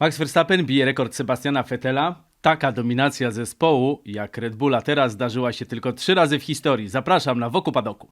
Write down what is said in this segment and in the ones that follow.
Max Verstappen bije rekord Sebastiana Vettela. Taka dominacja zespołu jak Red Bulla teraz zdarzyła się tylko trzy razy w historii. Zapraszam na Woku Padoku.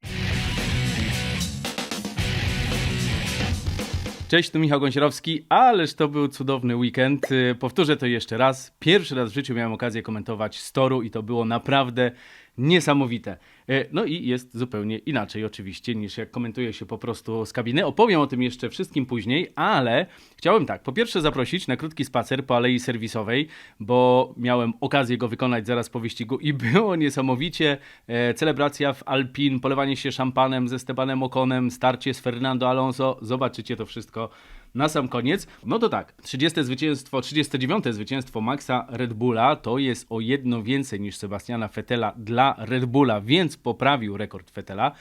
Cześć, tu Michał Gąsierowski, ależ to był cudowny weekend. Y, Powtórzę to jeszcze raz. Pierwszy raz w życiu miałem okazję komentować Storu i to było naprawdę niesamowite. E, No i jest zupełnie inaczej oczywiście niż jak komentuje się po prostu z kabiny. Opowiem o tym jeszcze wszystkim później, ale chciałem tak, po pierwsze zaprosić na krótki spacer po Alei Serwisowej, bo miałem okazję go wykonać zaraz po wyścigu i było niesamowicie. E, Celebracja w Alpin, polewanie się szampanem ze Stebanem Okonem, starcie z Fernando Alonso. Zobaczycie to wszystko na sam koniec, no to tak, 30 zwycięstwo, 39 zwycięstwo Maxa Red Bulla to jest o jedno więcej niż Sebastiana Vettela dla Red Bulla, więc poprawił rekord Vettela.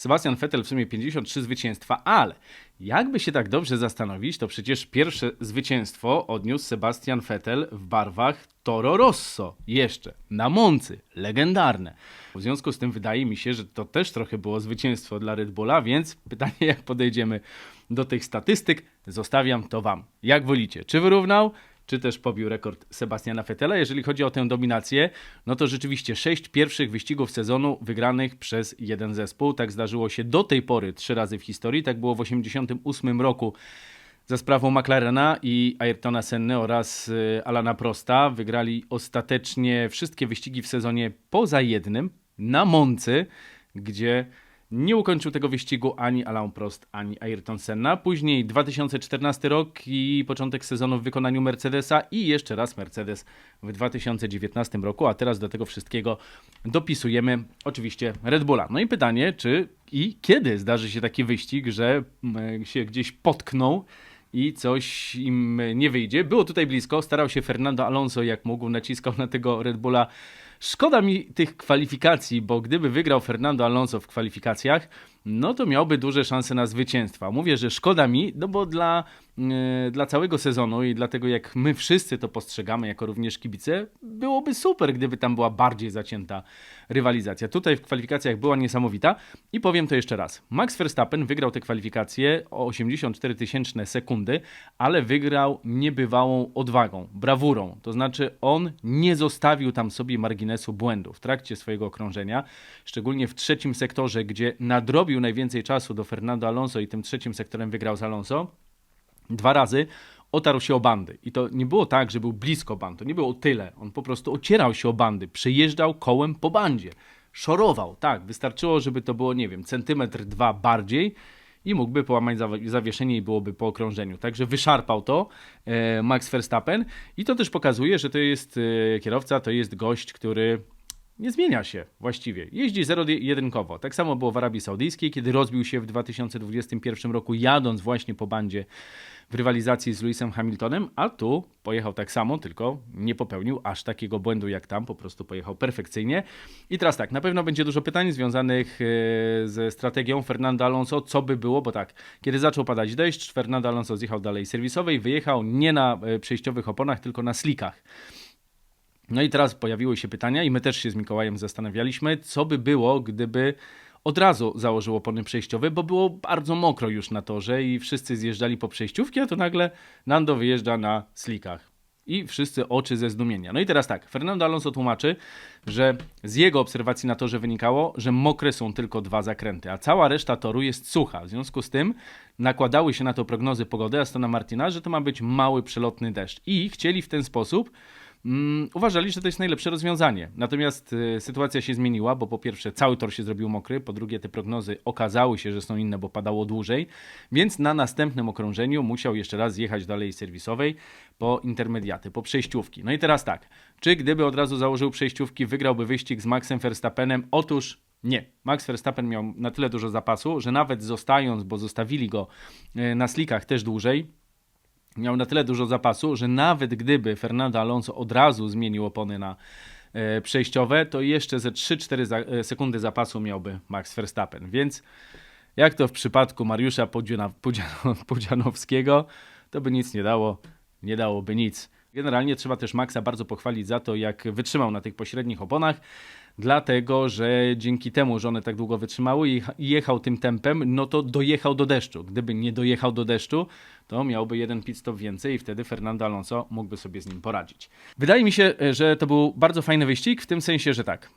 Sebastian Vettel w sumie 53 zwycięstwa, ale jakby się tak dobrze zastanowić, to przecież pierwsze zwycięstwo odniósł Sebastian Vettel w barwach Toro Rosso, jeszcze na Moncy, legendarne. W związku z tym wydaje mi się, że to też trochę było zwycięstwo dla Red Bulla, więc pytanie jak podejdziemy do tych statystyk, zostawiam to Wam. Jak wolicie, czy wyrównał, czy też pobił rekord Sebastiana Vettela. Jeżeli chodzi o tę dominację, no to rzeczywiście sześć pierwszych wyścigów sezonu wygranych przez jeden zespół. Tak zdarzyło się do tej pory trzy razy w historii. Tak było w 1988 roku za sprawą McLarena i Ayrtona Senny oraz y, Alana Prosta. Wygrali ostatecznie wszystkie wyścigi w sezonie poza jednym na Moncy, gdzie nie ukończył tego wyścigu ani Alain Prost, ani Ayrton Senna. Później 2014 rok i początek sezonu w wykonaniu Mercedesa i jeszcze raz Mercedes w 2019 roku, a teraz do tego wszystkiego dopisujemy oczywiście Red Bulla. No i pytanie, czy i kiedy zdarzy się taki wyścig, że mm, się gdzieś potkną i coś im nie wyjdzie. Było tutaj blisko, starał się Fernando Alonso jak mógł, naciskał na tego Red Bulla. Szkoda mi tych kwalifikacji, bo gdyby wygrał Fernando Alonso w kwalifikacjach, no to miałby duże szanse na zwycięstwa. Mówię, że szkoda mi, no bo dla, dla całego sezonu i dlatego jak my wszyscy to postrzegamy, jako również kibice, byłoby super, gdyby tam była bardziej zacięta rywalizacja. Tutaj w kwalifikacjach była niesamowita i powiem to jeszcze raz. Max Verstappen wygrał te kwalifikacje o 84 tysięczne sekundy, ale wygrał niebywałą odwagą, brawurą. To znaczy on nie zostawił tam sobie marginesu błędu w trakcie swojego okrążenia, szczególnie w trzecim sektorze, gdzie nadrobił najwięcej czasu do Fernando Alonso i tym trzecim sektorem wygrał z Alonso. Dwa razy otarł się o bandy. I to nie było tak, że był blisko band, to nie było tyle. On po prostu ocierał się o bandy, przejeżdżał kołem po bandzie. Szorował, tak. Wystarczyło, żeby to było, nie wiem, centymetr, dwa bardziej i mógłby połamać zawi- zawieszenie i byłoby po okrążeniu. Także wyszarpał to e, Max Verstappen i to też pokazuje, że to jest e, kierowca, to jest gość, który nie zmienia się właściwie. Jeździ zero-jedynkowo. Tak samo było w Arabii Saudyjskiej, kiedy rozbił się w 2021 roku, jadąc właśnie po bandzie w rywalizacji z Lewisem Hamiltonem, a tu pojechał tak samo, tylko nie popełnił aż takiego błędu jak tam, po prostu pojechał perfekcyjnie. I teraz tak, na pewno będzie dużo pytań związanych e, ze strategią Fernando Alonso, co by było, bo tak, kiedy zaczął padać deszcz, Fernando Alonso zjechał dalej serwisowej, wyjechał nie na e, przejściowych oponach, tylko na slikach. No i teraz pojawiły się pytania, i my też się z Mikołajem zastanawialiśmy, co by było, gdyby od razu założył opony przejściowe, bo było bardzo mokro już na torze i wszyscy zjeżdżali po przejściówki, a tu nagle Nando wyjeżdża na slikach. I wszyscy oczy ze zdumienia. No i teraz tak, Fernando Alonso tłumaczy, że z jego obserwacji na torze wynikało, że mokre są tylko dwa zakręty, a cała reszta toru jest sucha. W związku z tym nakładały się na to prognozy pogody Astona Martina, że to ma być mały przelotny deszcz. I chcieli w ten sposób uważali, że to jest najlepsze rozwiązanie. Natomiast y, sytuacja się zmieniła, bo po pierwsze cały tor się zrobił mokry, po drugie te prognozy okazały się, że są inne, bo padało dłużej, więc na następnym okrążeniu musiał jeszcze raz jechać do alei serwisowej po intermediaty, po przejściówki. No i teraz tak, czy gdyby od razu założył przejściówki, wygrałby wyścig z Maxem Verstappenem? Otóż nie. Max Verstappen miał na tyle dużo zapasu, że nawet zostając, bo zostawili go y, na slikach też dłużej, miał na tyle dużo zapasu, że nawet gdyby Fernando Alonso od razu zmienił opony na e, przejściowe, to jeszcze ze 3-4 za, e, sekundy zapasu miałby Max Verstappen. Więc jak to w przypadku Mariusza Podziana, Podziano, Podzianowskiego, to by nic nie dało, nie dałoby nic. Generalnie trzeba też Maxa bardzo pochwalić za to, jak wytrzymał na tych pośrednich oponach. Dlatego że dzięki temu, że one tak długo wytrzymały i jechał tym tempem, no to dojechał do deszczu. Gdyby nie dojechał do deszczu, to miałby jeden pit stop więcej i wtedy Fernando Alonso mógłby sobie z nim poradzić. Wydaje mi się, że to był bardzo fajny wyścig, w tym sensie, że tak.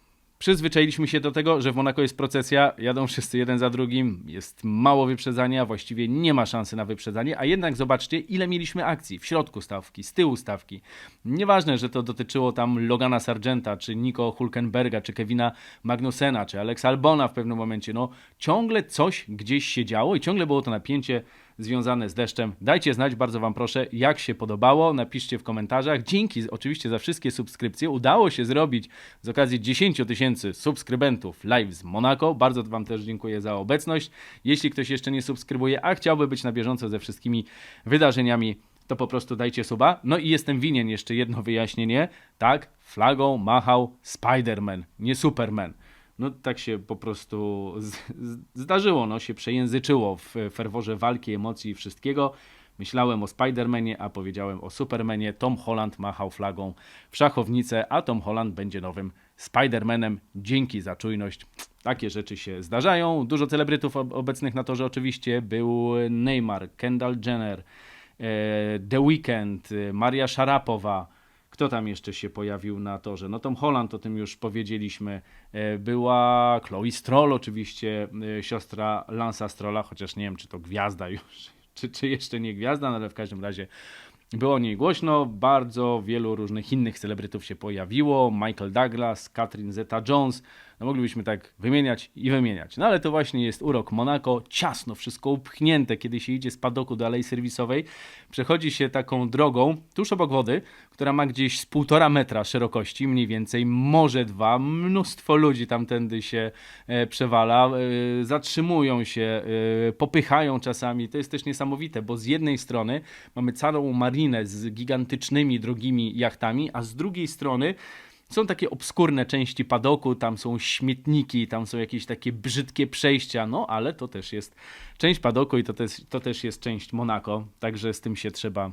Przyzwyczailiśmy się do tego, że w Monako jest procesja, jadą wszyscy jeden za drugim, jest mało wyprzedzania, właściwie nie ma szansy na wyprzedzanie, a jednak zobaczcie, ile mieliśmy akcji w środku stawki, z tyłu stawki. Nieważne, że to dotyczyło tam Logana Sargenta, czy Nico Hulkenberga, czy Kevina Magnusena, czy Alex Albona w pewnym momencie. No, ciągle coś gdzieś się działo i ciągle było to napięcie związane z deszczem. Dajcie znać, bardzo Wam proszę, jak się podobało. Napiszcie w komentarzach. Dzięki oczywiście za wszystkie subskrypcje. Udało się zrobić z okazji 10 tysięcy subskrybentów live z Monaco. Bardzo Wam też dziękuję za obecność. Jeśli ktoś jeszcze nie subskrybuje, a chciałby być na bieżąco ze wszystkimi wydarzeniami, to po prostu dajcie suba. No i jestem winien jeszcze jedno wyjaśnienie. Tak, flagą machał Spider-Man, nie Superman no tak się po prostu zdarzyło, no się przejęzyczyło w ferworze walki, emocji i wszystkiego. Myślałem o Spidermanie, a powiedziałem o Supermanie. Tom Holland machał flagą w szachownicę, a Tom Holland będzie nowym Spidermanem. Dzięki za czujność. Takie rzeczy się zdarzają. Dużo celebrytów obecnych na torze oczywiście. Był Neymar, Kendall Jenner, e, The Weeknd, Maria Szarapowa, kto tam jeszcze się pojawił na torze? No Tom Holland, o tym już powiedzieliśmy. E, była Chloe Stroll oczywiście, e, siostra Lansa Strolla, chociaż nie wiem, czy to gwiazda już, czy, czy jeszcze nie gwiazda, no ale w każdym razie było o niej głośno, bardzo wielu różnych innych celebrytów się pojawiło. Michael Douglas, Catherine Zeta-Jones, no moglibyśmy tak wymieniać i wymieniać. No ale to właśnie jest urok Monaco, ciasno, wszystko upchnięte, kiedy się idzie z padoku do alei serwisowej. Przechodzi się taką drogą tuż obok wody, która ma gdzieś z półtora metra szerokości, mniej więcej, może dwa. Mnóstwo ludzi tamtędy się e, przewala, e, zatrzymują się, e, popychają czasami. To jest też niesamowite, bo z jednej strony mamy całą marinę z gigantycznymi, drogimi jachtami, a z drugiej strony są takie obskurne części padoku, tam są śmietniki, tam są jakieś takie brzydkie przejścia, no ale to też jest część padoku i to też, to też jest część Monako, także z tym się trzeba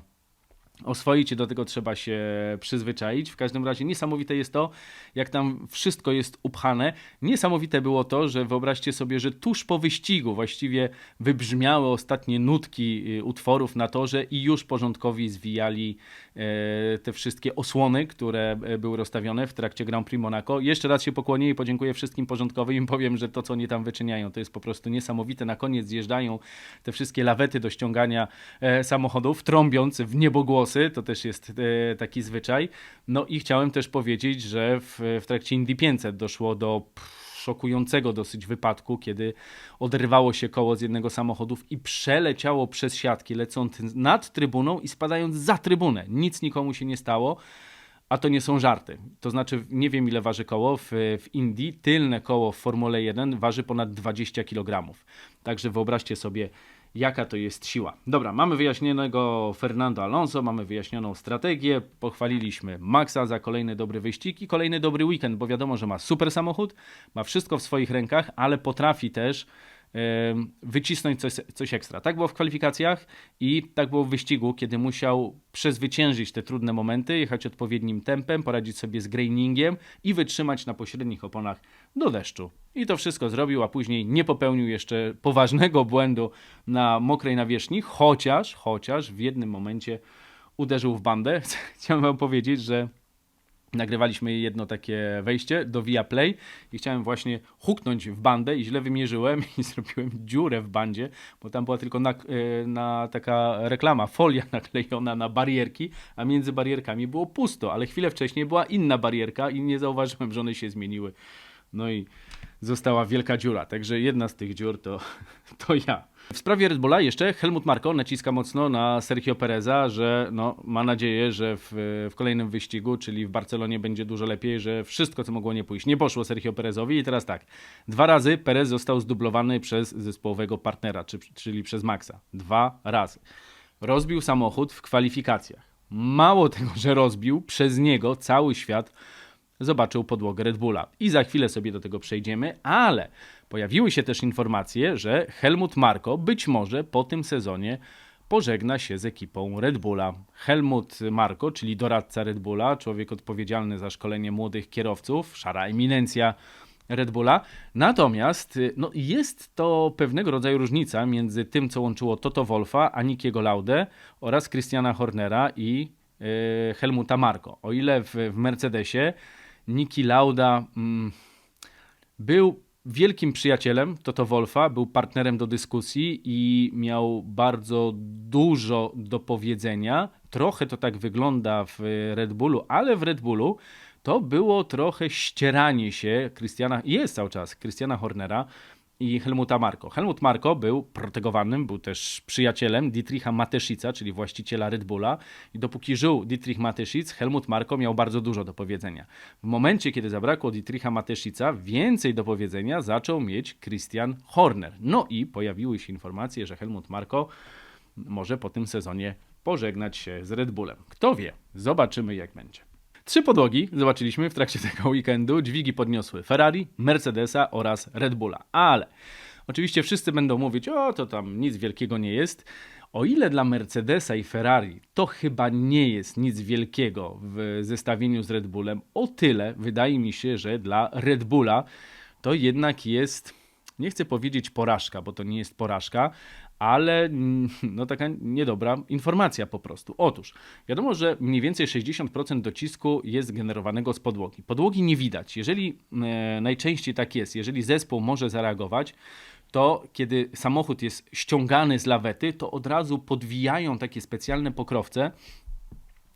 oswoić i do tego trzeba się przyzwyczaić. W każdym razie niesamowite jest to, jak tam wszystko jest upchane. Niesamowite było to, że wyobraźcie sobie, że tuż po wyścigu właściwie wybrzmiały ostatnie nutki y, utworów na torze i już porządkowi zwijali e, te wszystkie osłony, które e, były rozstawione w trakcie Grand Prix Monaco. Jeszcze raz się pokłonię i podziękuję wszystkim porządkowym i powiem, że to, co oni tam wyczyniają, to jest po prostu niesamowite. Na koniec zjeżdżają te wszystkie lawety do ściągania e, samochodów, trąbiąc w niebogłos to też jest e, taki zwyczaj. No i chciałem też powiedzieć, że w, w trakcie Indy 500 doszło do szokującego dosyć wypadku, kiedy oderwało się koło z jednego samochodów i przeleciało przez siatki, lecąc nad trybuną i spadając za trybunę. Nic nikomu się nie stało. A to nie są żarty. To znaczy, nie wiem ile waży koło w, w Indii. Tylne koło w Formule 1 waży ponad 20 kg. Także wyobraźcie sobie, jaka to jest siła. Dobra, mamy wyjaśnionego Fernando Alonso, mamy wyjaśnioną strategię, pochwaliliśmy Maxa za kolejny dobry wyścig i kolejny dobry weekend, bo wiadomo, że ma super samochód, ma wszystko w swoich rękach, ale potrafi też wycisnąć coś, coś ekstra. Tak było w kwalifikacjach i tak było w wyścigu, kiedy musiał przezwyciężyć te trudne momenty, jechać odpowiednim tempem, poradzić sobie z grainingiem i wytrzymać na pośrednich oponach do deszczu. I to wszystko zrobił, a później nie popełnił jeszcze poważnego błędu na mokrej nawierzchni, chociaż, chociaż w jednym momencie uderzył w bandę. Chciałem wam powiedzieć, że nagrywaliśmy jedno takie wejście do Via Play i chciałem właśnie huknąć w bandę i źle wymierzyłem i zrobiłem dziurę w bandzie, bo tam była tylko na, e, na taka reklama, folia naklejona na barierki, a między barierkami było pusto, ale chwilę wcześniej była inna barierka i nie zauważyłem, że one się zmieniły. No i została wielka dziura. Także jedna z tych dziur to, to ja. W sprawie Red Bulla jeszcze Helmut Marko naciska mocno na Sergio Pereza, że no, ma nadzieję, że w, w kolejnym wyścigu, czyli w Barcelonie będzie dużo lepiej, że wszystko co mogło nie pójść nie poszło Sergio Perezowi i teraz tak, dwa razy Perez został zdublowany przez zespołowego partnera, czy, czyli przez Maxa. Dwa razy. Rozbił samochód w kwalifikacjach. Mało tego, że rozbił, przez niego cały świat zobaczył podłogę Red Bulla. I za chwilę sobie do tego przejdziemy, ale pojawiły się też informacje, że Helmut Marko być może po tym sezonie pożegna się z ekipą Red Bulla. Helmut Marko, czyli doradca Red Bulla, człowiek odpowiedzialny za szkolenie młodych kierowców, szara eminencja Red Bulla. Natomiast no, jest to pewnego rodzaju różnica między tym, co łączyło Toto Wolfa, Anikiego Laudę oraz Christiana Hornera i yy, Helmuta Marko. O ile w, w Mercedesie Niki Lauda mm, był wielkim przyjacielem Toto Wolfa, był partnerem do dyskusji i miał bardzo dużo do powiedzenia. Trochę to tak wygląda w Red Bullu, ale w Red Bullu to było trochę ścieranie się Christiana, jest cały czas Christiana Hornera i Helmuta Marko. Helmut Marko był protegowanym, był też przyjacielem Dietricha Mateszica, czyli właściciela Red Bulla i dopóki żył Dietrich Mateszic, Helmut Marko miał bardzo dużo do powiedzenia. W momencie, kiedy zabrakło Dietricha Mateszica, więcej do powiedzenia zaczął mieć Christian Horner. No i pojawiły się informacje, że Helmut Marko może po tym sezonie pożegnać się z Red Bullem. Kto wie, zobaczymy jak będzie. Trzy podłogi zobaczyliśmy w trakcie tego weekendu. Dźwigi podniosły Ferrari, Mercedesa oraz Red Bulla. Ale oczywiście wszyscy będą mówić, o to tam nic wielkiego nie jest. O ile dla Mercedesa i Ferrari to chyba nie jest nic wielkiego w zestawieniu z Red Bullem, o tyle wydaje mi się, że dla Red Bulla to jednak jest, nie chcę powiedzieć porażka, bo to nie jest porażka, ale mm, no taka niedobra informacja po prostu. Otóż, wiadomo, że mniej więcej 60% docisku jest generowanego z podłogi. Podłogi nie widać. Jeżeli e, najczęściej tak jest, jeżeli zespół może zareagować, to kiedy samochód jest ściągany z lawety, to od razu podwijają takie specjalne pokrowce,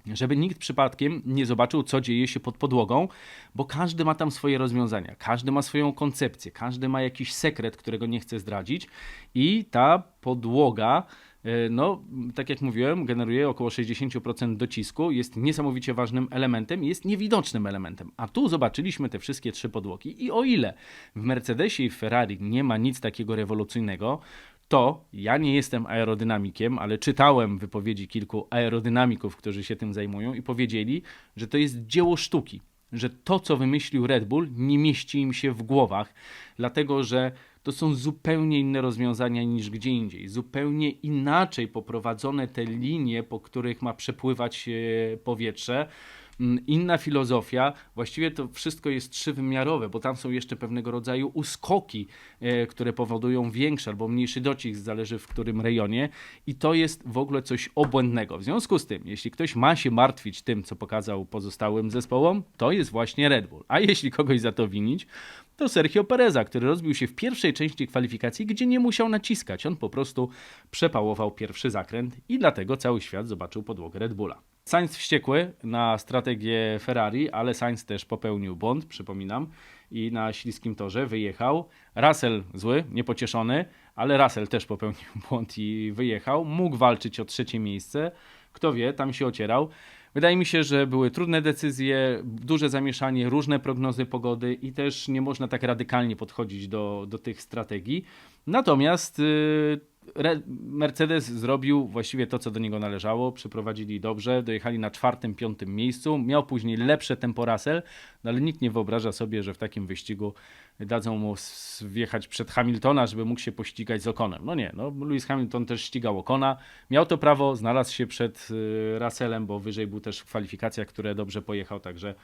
żeby nikt przypadkiem nie zobaczył, co dzieje się pod podłogą, bo każdy ma tam swoje rozwiązania, każdy ma swoją koncepcję, każdy ma jakiś sekret, którego nie chce zdradzić i ta podłoga e, no, tak jak mówiłem, generuje około 60% docisku, jest niesamowicie ważnym elementem jest niewidocznym elementem. A tu zobaczyliśmy te wszystkie trzy podłogi. I o ile w Mercedesie i Ferrari nie ma nic takiego rewolucyjnego, to ja nie jestem aerodynamikiem, ale czytałem wypowiedzi kilku aerodynamików, którzy się tym zajmują i powiedzieli, że to jest dzieło sztuki, że to, co wymyślił Red Bull, nie mieści im się w głowach, dlatego że to są zupełnie inne rozwiązania niż gdzie indziej. Zupełnie inaczej poprowadzone te linie, po których ma przepływać e, powietrze inna filozofia. Właściwie to wszystko jest trzywymiarowe, bo tam są jeszcze pewnego rodzaju uskoki, e, które powodują większy albo mniejszy docisk, zależy w którym rejonie i to jest w ogóle coś obłędnego. W związku z tym, jeśli ktoś ma się martwić tym, co pokazał pozostałym zespołom, to jest właśnie Red Bull. A jeśli kogoś za to winić, to Sergio Pereza, który rozbił się w pierwszej części kwalifikacji, gdzie nie musiał naciskać. On po prostu przepałował pierwszy zakręt i dlatego cały świat zobaczył podłogę Red Bulla. Sainz wściekły na strategię Ferrari, ale Sainz też popełnił błąd, przypominam, i na śliskim torze wyjechał. Russell zły, niepocieszony, ale Russell też popełnił błąd i wyjechał. Mógł walczyć o trzecie miejsce. Kto wie, tam się ocierał. Wydaje mi się, że były trudne decyzje, duże zamieszanie, różne prognozy pogody i też nie można tak radykalnie podchodzić do, do tych strategii. Natomiast yy, Mercedes zrobił właściwie to, co do niego należało. Przyprowadzili dobrze, dojechali na czwartym, piątym miejscu. Miał później lepsze tempo Russell, no ale nikt nie wyobraża sobie, że w takim wyścigu dadzą mu wjechać przed Hamiltona, żeby mógł się pościgać z Okonem. No nie, no Lewis Hamilton też ścigał Okona. Miał to prawo, znalazł się przed y, Russellem, bo wyżej był też w kwalifikacjach, które dobrze pojechał, także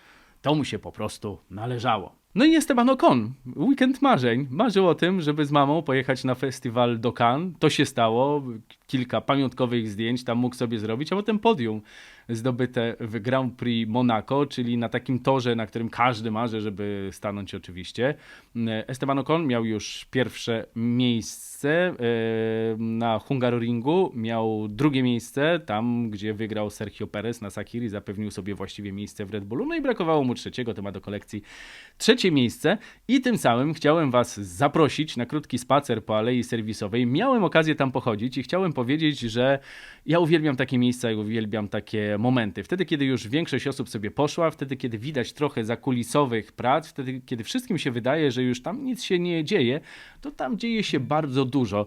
to mu się po prostu należało. No i Esteban Ocon, weekend marzeń. Marzył o tym, żeby z mamą pojechać na festiwal do Cannes. To się stało. Kilka pamiątkowych zdjęć tam mógł sobie zrobić, a potem podium zdobyte w Grand Prix Monaco, czyli na takim torze, na którym każdy marzy, żeby stanąć oczywiście. Esteban Ocon miał już pierwsze miejsce e, na Hungaroringu, miał drugie miejsce tam, gdzie wygrał Sergio Perez na Sakiri, zapewnił sobie właściwie miejsce w Red Bullu, no i brakowało mu trzeciego, to ma do kolekcji trzecie miejsce i tym samym chciałem Was zaprosić na krótki spacer po Alei Serwisowej. Miałem okazję tam pochodzić i chciałem powiedzieć, że ja uwielbiam takie miejsca i uwielbiam takie momenty. Wtedy, kiedy już większość osób sobie poszła, wtedy, kiedy widać trochę zakulisowych prac, wtedy, kiedy wszystkim się wydaje, że już tam nic się nie dzieje, to tam dzieje się bardzo dużo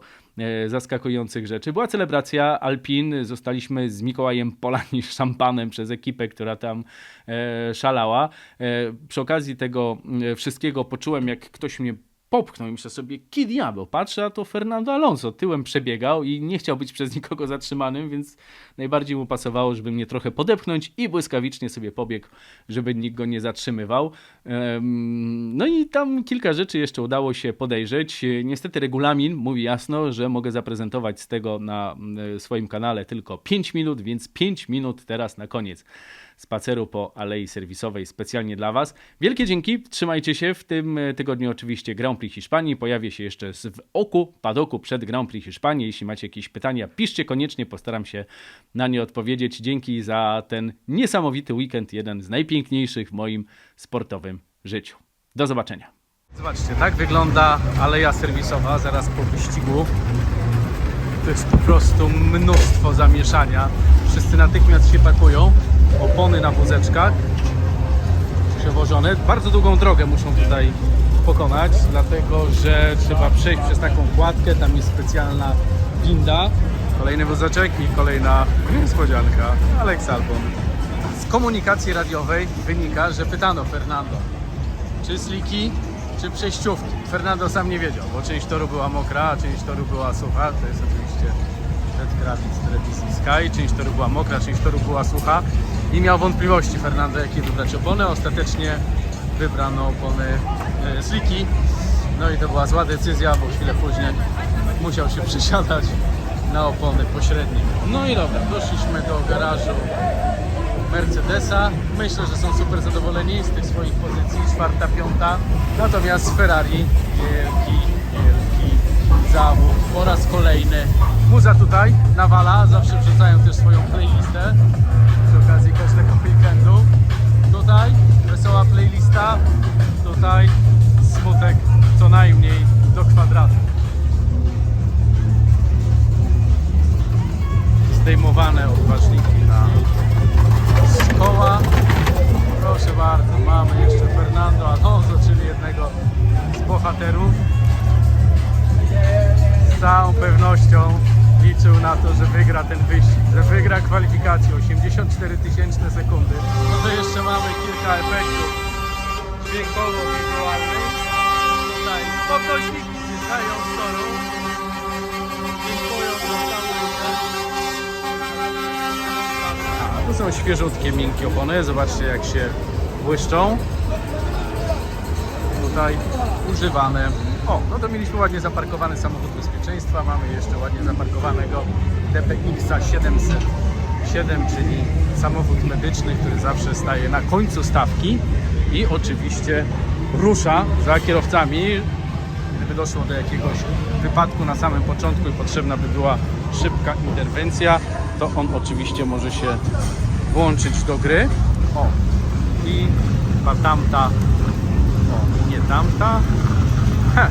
zaskakujących rzeczy. Była celebracja Alpin, zostaliśmy z Mikołajem polani szampanem przez ekipę, która tam e, szalała. E, przy okazji tego e, wszystkiego poczułem, jak ktoś mnie popchnął i myślę sobie, ki diabeł, patrzę, a to Fernando Alonso tyłem przebiegał i nie chciał być przez nikogo zatrzymanym, więc najbardziej mu pasowało, żeby mnie trochę podepchnąć i błyskawicznie sobie pobiegł, żeby nikt go nie zatrzymywał. No i tam kilka rzeczy jeszcze udało się podejrzeć. Niestety regulamin mówi jasno, że mogę zaprezentować z tego na e, swoim kanale tylko 5 minut, więc 5 minut teraz na koniec spaceru po alei serwisowej specjalnie dla Was. Wielkie dzięki, trzymajcie się. W tym e, tygodniu oczywiście Grand Prix Hiszpanii. Pojawię się jeszcze w oku, padoku przed Grand Prix Hiszpanii. Jeśli macie jakieś pytania, piszcie koniecznie, postaram się na nie odpowiedzieć. Dzięki za ten niesamowity weekend, jeden z najpiękniejszych w moim sportowym życiu. Do zobaczenia. Zobaczcie, tak wygląda aleja serwisowa zaraz po wyścigu. To jest po prostu mnóstwo zamieszania. Wszyscy natychmiast się pakują. Opony na wózeczkach przewożone. Bardzo długą drogę muszą tutaj pokonać, dlatego że trzeba przejść przez taką kładkę. Tam jest specjalna winda. Kolejny wózeczek i kolejna niespodzianka. Alex Albon. Z komunikacji radiowej wynika, że pytano Fernando, czy sliki, czy przejściówki. Fernando sam nie wiedział, bo część toru była mokra, a część toru była sucha. To jest oczywiście Ted Kravitz, Travis Sky. Część toru była mokra, część toru była sucha. I miał wątpliwości Fernando, jakie wybrać opony. Ostatecznie wybrano opony e, sliki. No i to była zła decyzja, bo chwilę później musiał się przesiadać na opony pośrednie. No i dobra, doszliśmy do garażu Mercedesa. Myślę, że są super zadowoleni z tych swoich pozycji, czwarta, piąta. Natomiast Ferrari, wielki, wielki zawód po raz kolejny. Muza tutaj nawala, zawsze wrzucają też swoją playlistę 84 tysięczne sekundy. No to jeszcze mamy kilka efektów dźwiękowo-wizualnych. Tutaj podnośniki zjeżdżają z toru. Dziękuję za całą tu są świeżutkie, miękkie opony. Zobaczcie jak się błyszczą. Tutaj używane. O, no to mieliśmy ładnie zaparkowany samochód bezpieczeństwa. Mamy jeszcze ładnie zaparkowanego DPX-a 707, czyli samochód medyczny, który zawsze staje na końcu stawki i oczywiście rusza za kierowcami. Gdyby doszło do jakiegoś wypadku na samym początku i potrzebna by była szybka interwencja, to on oczywiście może się włączyć do gry. O, i chyba tamta, o, nie tamta, Heh,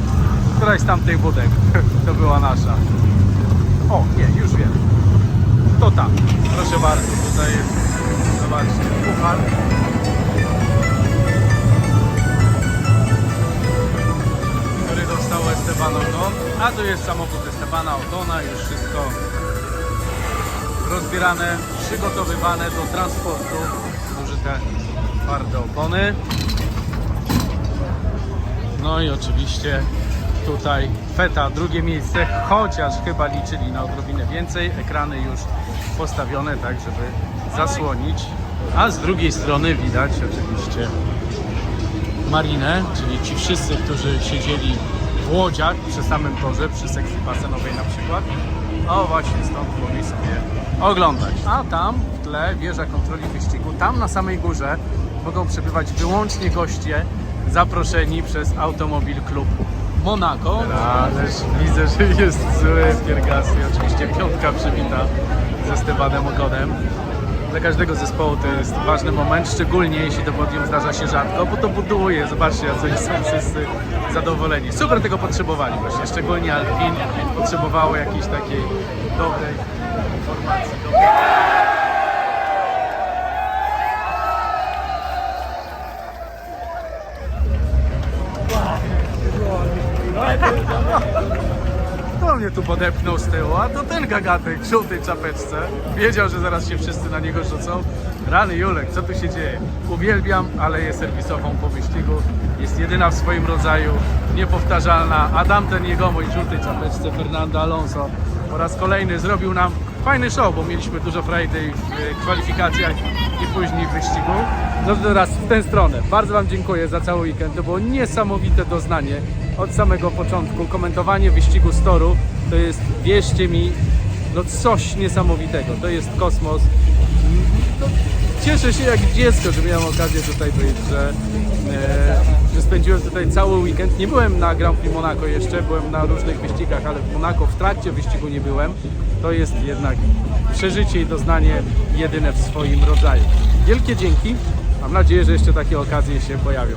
któraś z tamtych budek to była nasza. O, nie, już wiem. To tam, proszę bardzo, tutaj jest, zobaczcie, puchar. który dostał Esteban Ocon, a tu jest samochód Estebana Ocona, już wszystko rozbierane, przygotowywane do transportu, użyte twarde opony. No i oczywiście tutaj Feta, drugie miejsce, chociaż chyba liczyli na odrobinę więcej, ekrany już postawione tak, żeby zasłonić, a z drugiej strony widać oczywiście marinę, czyli ci wszyscy, którzy siedzieli w łodziach przy samym torze, przy sekcji basenowej na przykład. O właśnie stąd mogli sobie oglądać. A tam w tle wieża kontroli wyścigu, tam na samej górze mogą przebywać wyłącznie goście zaproszeni przez Automobil Klub Monaco. Ależ widzę, że jest zły Piergasy, oczywiście piątka przybita ze Stebanem Ogonem dla każdego zespołu to jest ważny moment, szczególnie jeśli to podium zdarza się rzadko, bo to buduje, zobaczcie, jak oni są wszyscy zadowoleni. Super tego potrzebowali właśnie, szczególnie Alpine potrzebowało jakiejś takiej dobrej informacji. Dobrej... Kto mnie tu podepnął z tyłu? A to ten gagatek w żółtej czapeczce. Wiedział, że zaraz się wszyscy na niego rzucą. Rany Julek, co tu się dzieje? Uwielbiam aleję serwisową po wyścigu. Jest jedyna w swoim rodzaju, niepowtarzalna. Adam ten jegomość w żółtej czapeczce, Fernando Alonso po raz kolejny zrobił nam fajny show, bo mieliśmy dużo Friday w kwalifikacjach i później w wyścigu. No to teraz w tę stronę. Bardzo Wam dziękuję za cały weekend. To było niesamowite doznanie od samego początku. Komentowanie wyścigu z toru to jest, wierzcie mi, no coś niesamowitego. To jest kosmos. No, cieszę się jak dziecko, że miałem okazję tutaj być, że, e, że spędziłem tutaj cały weekend. Nie byłem na Grand Prix Monaco jeszcze, byłem na różnych wyścigach, ale w Monaco w trakcie wyścigu nie byłem. To jest jednak przeżycie i doznanie jedyne w swoim rodzaju. Wielkie dzięki. Mam nadzieję, że jeszcze takie okazje się pojawią.